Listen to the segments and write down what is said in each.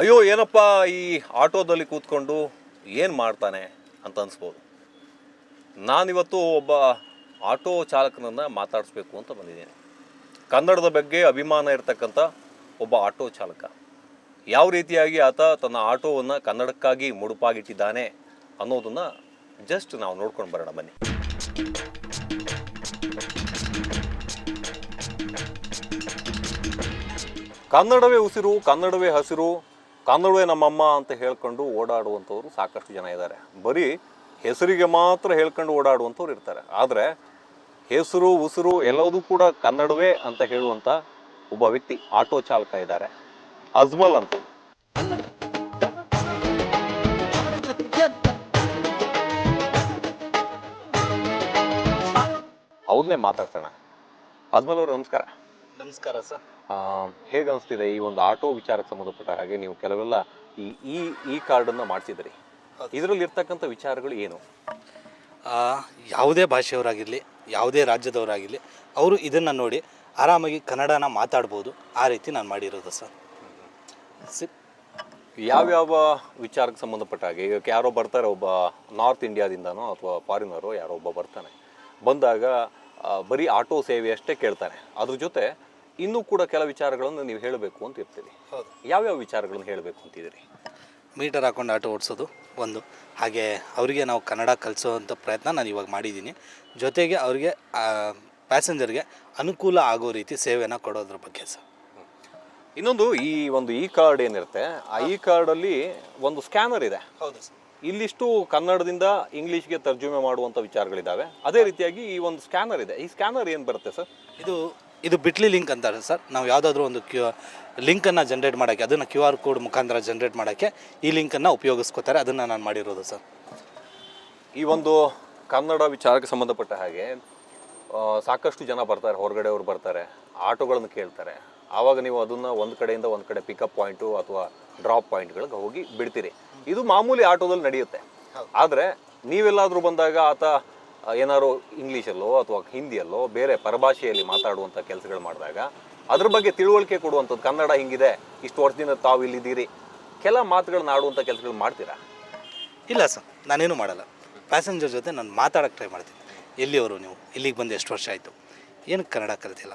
ಅಯ್ಯೋ, ಏನಪ್ಪ ಈ ಆಟೋದಲ್ಲಿ ಕೂತ್ಕೊಂಡು ಏನು ಮಾಡ್ತಾನೆ ಅಂತ ಅನ್ಸ್ಬೋದು. ನಾನಿವತ್ತು ಒಬ್ಬ ಆಟೋ ಚಾಲಕನನ್ನು ಮಾತಾಡಿಸ್ಬೇಕು ಅಂತ ಬಂದಿದ್ದೀನಿ. ಕನ್ನಡದ ಬಗ್ಗೆ ಅಭಿಮಾನ ಇರತಕ್ಕಂಥ ಒಬ್ಬ ಆಟೋ ಚಾಲಕ. ಯಾವ ರೀತಿಯಾಗಿ ಆತ ತನ್ನ ಆಟೋವನ್ನು ಕನ್ನಡಕ್ಕಾಗಿ ಮುಡುಪಾಗಿಟ್ಟಿದ್ದಾನೆ ಅನ್ನೋದನ್ನು ಜಸ್ಟ್ ನಾವು ನೋಡ್ಕೊಂಡು ಬರೋಣ, ಬನ್ನಿ. ಕನ್ನಡವೇ ಉಸಿರು, ಕನ್ನಡವೇ ಹಸಿರು ಕನ್ನಡವೇ ನಮ್ಮಮ್ಮ ಅಂತ ಹೇಳ್ಕೊಂಡು ಓಡಾಡುವಂಥವ್ರು ಸಾಕಷ್ಟು ಜನ ಇದ್ದಾರೆ. ಬರೀ ಹೆಸರಿಗೆ ಮಾತ್ರ ಹೇಳ್ಕೊಂಡು ಓಡಾಡುವಂಥವ್ರು ಇರ್ತಾರೆ. ಆದರೆ ಹೆಸರು, ಉಸಿರು ಎಲ್ಲವೂ ಕೂಡ ಕನ್ನಡವೇ ಅಂತ ಹೇಳುವಂಥ ಒಬ್ಬ ವ್ಯಕ್ತಿ ಆಟೋ ಚಾಲಕ ಇದ್ದಾರೆ. ಅಜ್ಮಲ್ ಅಂತ. ಅವ್ರನ್ನೇ ಮಾತಾಡ್ತಾನೆ ಅಜ್ಮಲ್ ಅವರು, ನಮಸ್ಕಾರ. ನಮಸ್ಕಾರ ಸರ್. ಹೇಗ್ ಅನಿಸ್ತಿದೆ ಈ ಒಂದು ಆಟೋ ವಿಚಾರಕ್ಕೆ ಸಂಬಂಧಪಟ್ಟ ಹಾಗೆ ನೀವು ಕೆಲವೆಲ್ಲ ಈ ಈ ಈ ಕಾರ್ಡನ್ನು ಮಾಡಿಸಿದ್ರಿ ಇದರಲ್ಲಿ ಇರ್ತಕ್ಕಂಥ ವಿಚಾರಗಳು ಏನು? ಯಾವುದೇ ಭಾಷೆಯವರಾಗಿರಲಿ ಯಾವುದೇ ರಾಜ್ಯದವರಾಗಿರಲಿ ಅವರು ಇದನ್ನು ನೋಡಿ ಆರಾಮಾಗಿ ಕನ್ನಡನ ಮಾತಾಡ್ಬೋದು. ಆ ರೀತಿ ನಾನು ಮಾಡಿರೋದು ಸರ್. ಸಿ ಯಾವ್ಯಾವ ವಿಚಾರಕ್ಕೆ ಸಂಬಂಧಪಟ್ಟ ಹಾಗೆ? ಈಗ ಯಾರೋ ಬರ್ತಾರೆ ಒಬ್ಬ ನಾರ್ತ್ ಇಂಡಿಯಾದಿಂದನೋ ಅಥವಾ ಫಾರಿನರೋ ಯಾರೋ ಒಬ್ಬ ಬರ್ತಾನೆ. ಬಂದಾಗ ಬರೀ ಆಟೋ ಸೇವೆ ಅಷ್ಟೇ ಕೇಳ್ತಾರೆ. ಅದ್ರ ಜೊತೆ ಇನ್ನೂ ಕೂಡ ಕೆಲ ವಿಚಾರಗಳನ್ನು ನೀವು ಹೇಳಬೇಕು ಅಂತ ಇರ್ತೀರಿ. ಹೌದು. ಯಾವ್ಯಾವ ವಿಚಾರಗಳನ್ನು ಹೇಳಬೇಕು ಅಂತಿದ್ದೀರಿ ಮೀಟರ್ ಹಾಕೊಂಡು ಆಟೋ ಓಡಿಸೋದು ಒಂದು. ಹಾಗೆ ಅವರಿಗೆ ನಾವು ಕನ್ನಡ ಕಲಿಸೋವಂಥ ಪ್ರಯತ್ನ ನಾನು ಇವಾಗ ಮಾಡಿದ್ದೀನಿ. ಜೊತೆಗೆ ಅವರಿಗೆ ಪ್ಯಾಸೆಂಜರ್ಗೆ ಅನುಕೂಲ ಆಗೋ ರೀತಿ ಸೇವೆನ ಕೊಡೋದ್ರ ಬಗ್ಗೆ ಸರ್. ಇನ್ನೊಂದು ಈ ಒಂದು ಇ ಕಾರ್ಡ್ ಏನಿರುತ್ತೆ ಆ ಇ ಕಾರ್ಡಲ್ಲಿ ಒಂದು ಸ್ಕ್ಯಾನರ್ ಇದೆ. ಹೌದು ಸರ್. ಇಲ್ಲಿಷ್ಟು ಕನ್ನಡದಿಂದ ಇಂಗ್ಲೀಷ್ಗೆ ತರ್ಜುಮೆ ಮಾಡುವಂಥ ವಿಚಾರಗಳಿದ್ದಾವೆ ಅದೇ ರೀತಿಯಾಗಿ ಈ ಒಂದು ಸ್ಕ್ಯಾನರ್ ಇದೆ. ಈ ಸ್ಕ್ಯಾನರ್ ಏನು ಬರುತ್ತೆ ಸರ್? ಇದು ಇದು ಬಿಟ್ಲಿ ಲಿಂಕ್ ಅಂತಾರೆ ಸರ್. ನಾವು ಯಾವುದಾದ್ರೂ ಒಂದು ಕ್ಯೂ ಲಿಂಕನ್ನು ಜನ್ರೇಟ್ ಮಾಡೋಕ್ಕೆ ಅದನ್ನು ಕ್ಯೂ ಆರ್ ಕೋಡ್ ಮುಖಾಂತರ ಜನ್ರೇಟ್ ಮಾಡೋಕ್ಕೆ ಈ ಲಿಂಕನ್ನು ಉಪಯೋಗಿಸ್ಕೋತಾರೆ. ಅದನ್ನು ನಾನು ಮಾಡಿರೋದು ಸರ್. ಈ ಒಂದು ಕನ್ನಡ ವಿಚಾರಕ್ಕೆ ಸಂಬಂಧಪಟ್ಟ ಹಾಗೆ ಸಾಕಷ್ಟು ಜನ ಬರ್ತಾರೆ ಹೊರಗಡೆ ಅವರು ಬರ್ತಾರೆ ಆಟೋಗಳನ್ನು ಕೇಳ್ತಾರೆ. ಆವಾಗ ನೀವು ಅದನ್ನು ಒಂದು ಕಡೆಯಿಂದ ಒಂದು ಕಡೆ ಪಿಕಪ್ ಪಾಯಿಂಟು ಅಥವಾ ಡ್ರಾಪ್ ಪಾಯಿಂಟ್ಗಳಿಗೆ ಹೋಗಿ ಬಿಡ್ತೀರಿ. ಇದು ಮಾಮೂಲಿ ಆಟೋದಲ್ಲಿ ನಡೆಯುತ್ತೆ. ಆದರೆ ನೀವೆಲ್ಲಾದರೂ ಬಂದಾಗ ಆತ ಏನಾದ್ರು ಇಂಗ್ಲೀಷಲ್ಲೋ ಅಥವಾ ಹಿಂದಿಯಲ್ಲೋ ಬೇರೆ ಪರಭಾಷೆಯಲ್ಲಿ ಮಾತಾಡುವಂಥ ಕೆಲಸಗಳು ಮಾಡಿದಾಗ ಅದ್ರ ಬಗ್ಗೆ ತಿಳುವಳಿಕೆ ಕೊಡುವಂಥದ್ದು ಕನ್ನಡ ಹಿಂಗಿದೆ, ಇಷ್ಟು ವರ್ಷದಿಂದ ತಾವು ಇಲ್ಲಿದ್ದೀರಿ. ಕೆಲ ಮಾತುಗಳನ್ನ ಆಡುವಂಥ ಕೆಲಸಗಳು ಮಾಡ್ತೀರಾ? ಇಲ್ಲ ಸರ್, ನಾನೇನು ಮಾಡಲ್ಲ. ಪ್ಯಾಸೆಂಜರ್ ಜೊತೆ ನಾನು ಮಾತಾಡೋಕ್ಕೆ ಟ್ರೈ ಮಾಡ್ತೀನಿ. ಎಲ್ಲಿಯವರು ನೀವು? ಇಲ್ಲಿಗೆ ಬಂದು ಎಷ್ಟು ವರ್ಷ ಆಯಿತು? ಏನಕ್ಕೆ ಕನ್ನಡ ಕಲಿತಿಲ್ಲ?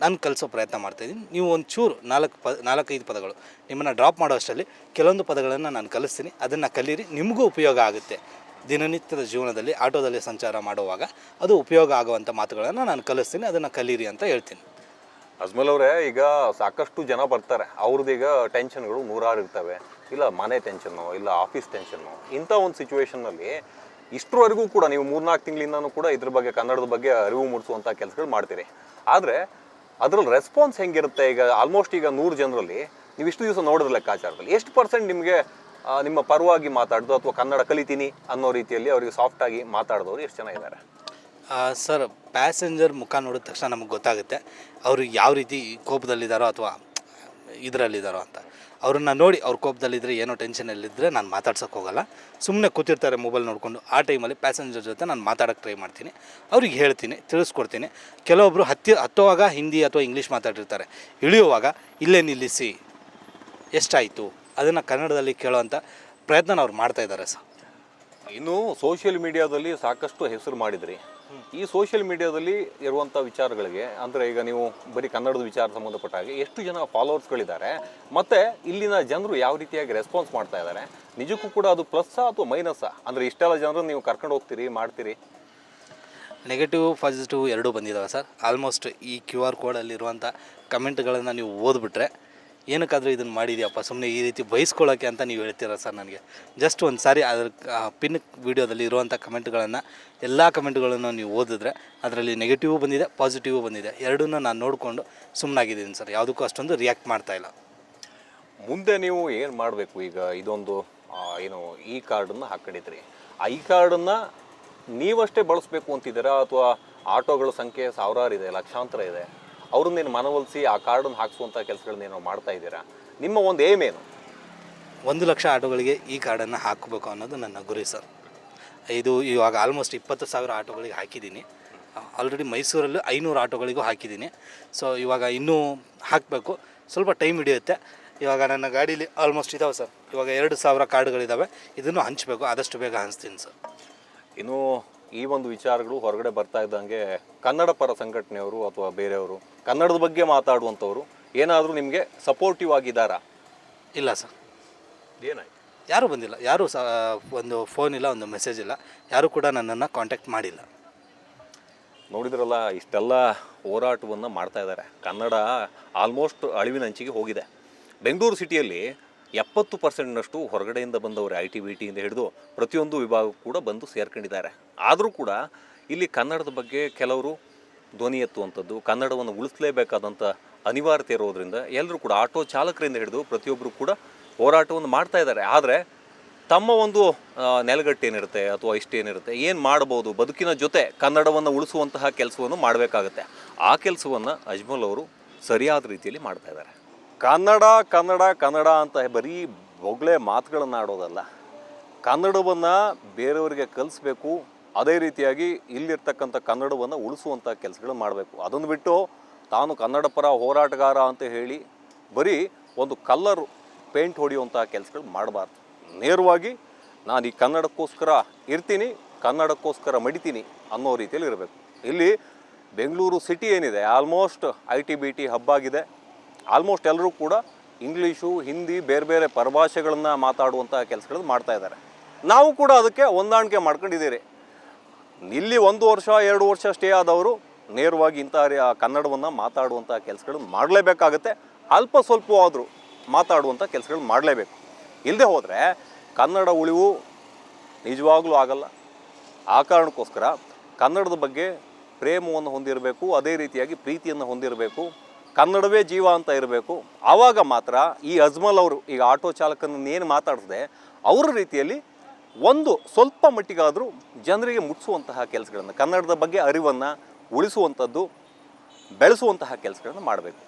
ನಾನು ಕಲಿಸೋ ಪ್ರಯತ್ನ ಮಾಡ್ತಾಯಿದ್ದೀನಿ ನೀವು ಒಂದು ಚೂರು ನಾಲ್ಕು ಪ, ನಾಲ್ಕೈದು ಪದಗಳು ನಿಮ್ಮನ್ನು ಡ್ರಾಪ್ ಮಾಡೋ ಅಷ್ಟರಲ್ಲಿ ಕೆಲವೊಂದು ಪದಗಳನ್ನು ನಾನು ಕಲಿಸ್ತೀನಿ. ಅದನ್ನು ಕಲೀರಿ. ನಿಮಗೂ ಉಪಯೋಗ ಆಗುತ್ತೆ. ದಿನನಿತ್ಯದ ಜೀವನದಲ್ಲಿ, ಆಟೋದಲ್ಲಿ ಸಂಚಾರ ಮಾಡುವಾಗ ಅದು ಉಪಯೋಗ ಆಗುವಂಥ ಮಾತುಗಳನ್ನು ನಾನು ಕಲಿಸ್ತೀನಿ. ಅದನ್ನು ಕಲೀರಿ ಅಂತ ಹೇಳ್ತೀನಿ. ಅಜ್ಮಲ್ ಅವರೇ, ಈಗ ಸಾಕಷ್ಟು ಜನ ಬರ್ತಾರೆ. ಅವ್ರದ್ದು ಈಗ ಟೆನ್ಷನ್ಗಳು ನೂರಾರು ಇರ್ತವೆ. ಇಲ್ಲ ಮನೆ ಟೆನ್ಷನ್ನು, ಇಲ್ಲ ಆಫೀಸ್ ಟೆನ್ಷನ್ನು. ಇಂಥ ಒಂದು ಸಿಚುವೇಶನ್ನಲ್ಲಿ ಇಷ್ಟರವರೆಗೂ ಕೂಡ ನೀವು ಮೂರ್ನಾಲ್ಕು ತಿಂಗಳಿಂದನೂ ಕೂಡ ಇದ್ರ ಬಗ್ಗೆ ಕನ್ನಡದ ಬಗ್ಗೆ ಅರಿವು ಮೂಡಿಸುವಂಥ ಕೆಲಸಗಳು ಮಾಡ್ತೀರಿ. ಆದರೆ ಅದರಲ್ಲಿ ರೆಸ್ಪಾನ್ಸ್ ಹೆಂಗಿರುತ್ತೆ? ಈಗ ಆಲ್ಮೋಸ್ಟ್ ಈಗ ನೂರು ಜನರಲ್ಲಿ ನೀವು ಇಷ್ಟು ದಿವಸ ನೋಡಿದ್ರೆ ಲೆಕ್ಕಾಚಾರದಲ್ಲಿ ಎಷ್ಟು ಪರ್ಸೆಂಟ್ ನಿಮಗೆ ನಿಮ್ಮ ಪರವಾಗಿ ಮಾತಾಡೋದು ಅಥವಾ ಕನ್ನಡ ಕಲಿತೀನಿ ಅನ್ನೋ ರೀತಿಯಲ್ಲಿ ಅವರಿಗೆ ಸಾಫ್ಟಾಗಿ ಮಾತಾಡಿದವರು ಎಷ್ಟು ಜನ ಇದ್ದಾರೆ? ಸರ್ ಪ್ಯಾಸೆಂಜರ್ ಮುಖ ನೋಡಿದ ತಕ್ಷಣ ನಮಗೆ ಗೊತ್ತಾಗುತ್ತೆ ಅವರು ಯಾವ ರೀತಿ ಕೋಪದಲ್ಲಿದ್ದಾರೋ ಅಥವಾ ಇದರಲ್ಲಿದ್ದಾರೋ ಅಂತ. ಅವ್ರನ್ನ ನೋಡಿ ಅವ್ರ ಕೋಪದಲ್ಲಿದ್ದರೆ ಏನೋ ಟೆನ್ಷನಲ್ಲಿದ್ದರೆ ನಾನು ಮಾತಾಡ್ಸೋಕೆ ಹೋಗಲ್ಲ. ಸುಮ್ಮನೆ ಕೂತಿರ್ತಾರೆ ಮೊಬೈಲ್ ನೋಡಿಕೊಂಡು. ಆ ಟೈಮಲ್ಲಿ ಪ್ಯಾಸೆಂಜರ್ ಜೊತೆ ನಾನು ಮಾತಾಡೋಕ್ಕೆ ಟ್ರೈ ಮಾಡ್ತೀನಿ. ಅವ್ರಿಗೆ ಹೇಳ್ತೀನಿ, ತಿಳಿಸ್ಕೊಡ್ತೀನಿ. ಕೆಲವೊಬ್ಬರು ಹತ್ತಿ, ಹತ್ತುವಾಗ ಹಿಂದಿ ಅಥವಾ ಇಂಗ್ಲೀಷ್ ಮಾತಾಡಿರ್ತಾರೆ. ಇಳಿಯುವಾಗ, ಇಲ್ಲೇ ನಿಲ್ಲಿಸಿ. ಎಷ್ಟಾಯಿತು? ಅದನ್ನು ಕನ್ನಡದಲ್ಲಿ ಕೇಳೋವಂಥ ಪ್ರಯತ್ನ ಅವ್ರು ಮಾಡ್ತಾ ಇದ್ದಾರೆ ಸರ್. ಇನ್ನು ಸೋಷಿಯಲ್ ಮೀಡಿಯಾದಲ್ಲಿ ಸಾಕಷ್ಟು ಹೆಸರು ಮಾಡಿದ್ರಿ. ಈ ಸೋಷಿಯಲ್ ಮೀಡಿಯಾದಲ್ಲಿ ಇರುವಂಥ ವಿಚಾರಗಳಿಗೆ, ಅಂದರೆ ಈಗ ನೀವು ಬರೀ ಕನ್ನಡದ ವಿಚಾರ ಸಂಬಂಧಪಟ್ಟ ಹಾಗೆ ಎಷ್ಟು ಜನ ಫಾಲೋವರ್ಸ್ಗಳಿದ್ದಾರೆ ಮತ್ತು ಇಲ್ಲಿನ ಜನರು ಯಾವ ರೀತಿಯಾಗಿ ರೆಸ್ಪಾನ್ಸ್ ಮಾಡ್ತಾ ಇದ್ದಾರೆ, ನಿಜಕ್ಕೂ ಕೂಡ ಅದು ಪ್ಲಸ್ಸಾ ಅಥವಾ ಮೈನಸ್ಸಾ ಅಂದರೆ ಇಷ್ಟೆಲ್ಲ ಜನರನ್ನು ನೀವು ಕರ್ಕೊಂಡು ಹೋಗ್ತೀರಿ, ಮಾಡ್ತೀರಿ? ನೆಗೆಟಿವ್ ಪಾಸಿಟಿವ್ ಎರಡೂ ಬಂದಿದ್ದಾವೆ ಸರ್. ಆಲ್ಮೋಸ್ಟ್ ಈ ಕ್ಯೂ ಆರ್ ಕೋಡಲ್ಲಿರುವಂಥ ಕಮೆಂಟ್ಗಳನ್ನು ನೀವು ಓದ್ಬಿಟ್ರೆ ಏನಕ್ಕಾದರೂ ಇದನ್ನು ಮಾಡಿದ್ಯಪ್ಪ ಸುಮ್ಮನೆ ಈ ರೀತಿ ಬಯಸ್ಕೊಳ್ಳೋಕ್ಕೆ ಅಂತ ನೀವು ಹೇಳ್ತೀರ ಸರ್ ನನಗೆ? ಜಸ್ಟ್ ಒಂದು ಸಾರಿ ಅದ್ರ ಪಿನ್ ವೀಡಿಯೋದಲ್ಲಿ ಇರುವಂಥ ಕಮೆಂಟ್ಗಳನ್ನು, ಎಲ್ಲ ಕಮೆಂಟ್ಗಳನ್ನು ನೀವು ಓದಿದ್ರೆ ಅದರಲ್ಲಿ ನೆಗೆಟಿವ್ ಬಂದಿದೆ ಪಾಸಿಟಿವ್ ಬಂದಿದೆ. ಎರಡನ್ನೂ ನಾನು ನೋಡಿಕೊಂಡು ಸುಮ್ಮನಾಗಿದ್ದೀನಿ ಸರ್, ಯಾವುದಕ್ಕೂ ಅಷ್ಟೊಂದು ರಿಯಾಕ್ಟ್ ಮಾಡ್ತಾ ಇಲ್ಲ. ಮುಂದೆ ನೀವು ಏನು ಮಾಡಬೇಕು ಈಗ? ಇದೊಂದು ಏನು, ಈ ಕಾರ್ಡನ್ನು ಹಾಕೊಂಡಿದ್ರಿ ಆ, ಈ ಕಾರ್ಡನ್ನು ನೀವಷ್ಟೇ ಬಳಸಬೇಕು ಅಂತಿದ್ದೀರಾ ಅಥವಾ ಆಟೋಗಳ ಸಂಖ್ಯೆ ಸಾವಿರಾರು ಇದೆ, ಲಕ್ಷಾಂತರ ಇದೆ? ಅವ್ರನ್ನೇನು ಮನವೊಲಿಸಿ ಆ ಕಾರ್ಡನ್ನು ಕೆಲಸಗಳನ್ನ ಕೆಲಸಗಳನ್ನೇನೋ ಮಾಡ್ತಾ ಇದ್ದೀರಾ? ನಿಮ್ಮ ಒಂದು ಏಮ್ ಏನು? ಒಂದು ಲಕ್ಷ ಆಟೋಗಳಿಗೆ ಈ ಕಾರ್ಡನ್ನು ಹಾಕಬೇಕು ಅನ್ನೋದು ನನ್ನ ಗುರಿ ಸರ್. ಇದು ಇವಾಗ ಆಲ್ಮೋಸ್ಟ್ ಇಪ್ಪತ್ತು ಸಾವಿರ ಆಟೋಗಳಿಗೆ ಹಾಕಿದ್ದೀನಿ. ಆಲ್ರೆಡಿ ಮೈಸೂರಲ್ಲಿ ಐನೂರು ಆಟೋಗಳಿಗೂ ಹಾಕಿದ್ದೀನಿ. ಸೊ ಇವಾಗ ಇನ್ನೂ ಹಾಕಬೇಕು. ಸ್ವಲ್ಪ ಟೈಮ್ ಹಿಡಿಯುತ್ತೆ. ಇವಾಗ ನನ್ನ ಗಾಡೀಲಿ ಆಲ್ಮೋಸ್ಟ್ ಇದಾವೆ ಸರ್. ಇವಾಗ ಎರಡು ಸಾವಿರ ಕಾರ್ಡ್ಗಳಿದ್ದಾವೆ ಇದನ್ನು ಹಂಚಬೇಕು. ಆದಷ್ಟು ಬೇಗ ಹಂಚ್ತೀನಿ ಸರ್. ಇನ್ನು ಈ ಒಂದು ವಿಚಾರಗಳು ಹೊರಗಡೆ ಬರ್ತಾ ಇದ್ದಂಗೆ ಕನ್ನಡ ಪರ ಸಂಘಟನೆಯವರು ಅಥವಾ ಬೇರೆಯವರು ಕನ್ನಡದ ಬಗ್ಗೆ ಮಾತಾಡುವಂಥವ್ರು ಏನಾದರೂ ನಿಮಗೆ ಸಪೋರ್ಟಿವ್ ಆಗಿದ್ದಾರಾ? ಇಲ್ಲ ಸರ್. ಏನಾಯ್ತು? ಯಾರೂ ಬಂದಿಲ್ಲ. ಯಾರೂ ಸಹ ಒಂದು ಫೋನ್ ಇಲ್ಲ ಒಂದು ಮೆಸೇಜ್ ಇಲ್ಲ. ಯಾರೂ ಕೂಡ ನನ್ನನ್ನು ಕಾಂಟ್ಯಾಕ್ಟ್ ಮಾಡಿಲ್ಲ. ನೋಡಿದ್ರಲ್ಲ ಇಷ್ಟೆಲ್ಲ ಹೋರಾಟವನ್ನು ಮಾಡ್ತಾ ಇದ್ದಾರೆ. ಕನ್ನಡ ಆಲ್ಮೋಸ್ಟ್ ಅಳಿವಿನಂಚಿಗೆ ಹೋಗಿದೆ. ಬೆಂಗಳೂರು ಸಿಟಿಯಲ್ಲಿ ಎಪ್ಪತ್ತು ಪರ್ಸೆಂಟ್ನಷ್ಟು ಹೊರಗಡೆಯಿಂದ ಬಂದವರು ಐ ಟಿ ಬಿ ಟಿಯಿಂದ ಹಿಡಿದು ಪ್ರತಿಯೊಂದು ವಿಭಾಗ ಕೂಡ ಬಂದು ಸೇರ್ಕೊಂಡಿದ್ದಾರೆ. ಆದರೂ ಕೂಡ ಇಲ್ಲಿ ಕನ್ನಡದ ಬಗ್ಗೆ ಕೆಲವರು ಧ್ವನಿ ಎತ್ತುವಂಥದ್ದು, ಕನ್ನಡವನ್ನು ಉಳಿಸಲೇಬೇಕಾದಂಥ ಅನಿವಾರ್ಯತೆ ಇರೋದ್ರಿಂದ ಎಲ್ಲರೂ ಕೂಡ ಆಟೋ ಚಾಲಕರಿಂದ ಹಿಡಿದು ಪ್ರತಿಯೊಬ್ಬರು ಕೂಡ ಹೋರಾಟವನ್ನು ಮಾಡ್ತಾ ಇದ್ದಾರೆ. ಆದರೆ ತಮ್ಮ ಒಂದು ನೆಲಗಟ್ಟೇನಿರುತ್ತೆ ಅಥವಾ ಇಷ್ಟೇನಿರುತ್ತೆ ಏನು ಮಾಡ್ಬೋದು ಬದುಕಿನ ಜೊತೆ ಕನ್ನಡವನ್ನು ಉಳಿಸುವಂತಹ ಕೆಲಸವನ್ನು ಮಾಡಬೇಕಾಗತ್ತೆ. ಆ ಕೆಲಸವನ್ನು ಅಜ್ಮಲ್ ಅವರು ಸರಿಯಾದ ರೀತಿಯಲ್ಲಿ ಮಾಡ್ತಾ ಇದ್ದಾರೆ. ಕನ್ನಡ ಕನ್ನಡ ಕನ್ನಡ ಅಂತ ಬರೀ ಬೊಗಳೆ ಮಾತುಗಳನ್ನು ಆಡೋದಲ್ಲ ಕನ್ನಡವನ್ನು ಬೇರೆಯವರಿಗೆ ಕಲಿಸ್ಬೇಕು ಅದೇ ರೀತಿಯಾಗಿ ಇಲ್ಲಿರ್ತಕ್ಕಂಥ ಕನ್ನಡವನ್ನು ಉಳಿಸುವಂಥ ಕೆಲಸಗಳನ್ನು ಮಾಡಬೇಕು. ಅದನ್ನು ಬಿಟ್ಟು ತಾನು ಕನ್ನಡ ಪರ ಹೋರಾಟಗಾರ ಅಂತ ಹೇಳಿ ಬರೀ ಒಂದು ಕಲ್ಲರ್ ಪೇಂಟ್ ಹೊಡೆಯುವಂಥ ಕೆಲಸಗಳು ಮಾಡಬಾರ್ದು. ನೇರವಾಗಿ ನಾನು ಈ ಕನ್ನಡಕ್ಕೋಸ್ಕರ ಇರ್ತೀನಿ, ಕನ್ನಡಕ್ಕೋಸ್ಕರ ಮಡಿತೀನಿ ಅನ್ನೋ ರೀತಿಯಲ್ಲಿ ಇರಬೇಕು. ಇಲ್ಲಿ ಬೆಂಗಳೂರು ಸಿಟಿ ಏನಿದೆ, almost I T B T ಹಬ್ಬಾಗಿದೆ almost ಎಲ್ಲರೂ ಕೂಡ ಇಂಗ್ಲೀಷು, ಹಿಂದಿ, ಬೇರೆ ಬೇರೆ ಪರಭಾಷೆಗಳನ್ನು ಮಾತಾಡುವಂಥ ಕೆಲಸಗಳನ್ನು ಮಾಡ್ತಾ ಇದ್ದಾರೆ. ನಾವು ಕೂಡ ಅದಕ್ಕೆ ಹೊಂದಾಣಿಕೆ ಮಾಡ್ಕೊಂಡಿದ್ದೀರಿ. ಇಲ್ಲಿ ಒಂದು ವರ್ಷ, ಎರಡು ವರ್ಷ ಸ್ಟೇ ಆದವರು ನೇರವಾಗಿ ಇಂಥ ಕನ್ನಡವನ್ನು ಮಾತಾಡುವಂಥ ಕೆಲಸಗಳನ್ನು ಮಾಡಲೇಬೇಕಾಗುತ್ತೆ. ಅಲ್ಪ ಸ್ವಲ್ಪ ಆದರೂ ಮಾತಾಡುವಂಥ ಕೆಲಸಗಳನ್ನ ಮಾಡಲೇಬೇಕು. ಇಲ್ಲದೆ ಹೋದರೆ ಕನ್ನಡ ಉಳಿವು ನಿಜವಾಗ್ಲೂ ಆಗಲ್ಲ. ಆ ಕಾರಣಕ್ಕೋಸ್ಕರ ಕನ್ನಡದ ಬಗ್ಗೆ ಪ್ರೇಮವನ್ನು ಹೊಂದಿರಬೇಕು, ಅದೇ ರೀತಿಯಾಗಿ ಪ್ರೀತಿಯನ್ನು ಹೊಂದಿರಬೇಕು, ಕನ್ನಡವೇ ಜೀವ ಅಂತ ಇರಬೇಕು. ಆವಾಗ ಮಾತ್ರ ಈ ಅಜ್ಮಲ್ ಅವರು, ಈಗ ಆಟೋ ಚಾಲಕನನ್ನು ಏನು ಮಾತಾಡ್ತದೆ ಅವರ ರೀತಿಯಲ್ಲಿ ಒಂದು ಸ್ವಲ್ಪ ಮಟ್ಟಿಗಾದರೂ ಜನರಿಗೆ ಮುಟ್ಟಿಸುವಂತಹ ಕೆಲಸಗಳನ್ನು ಕನ್ನಡದ ಬಗ್ಗೆ ಅರಿವನ್ನು ಉಳಿಸುವಂಥದ್ದು ಬೆಳೆಸುವಂತಹ ಕೆಲಸಗಳನ್ನು ಮಾಡಬೇಕು.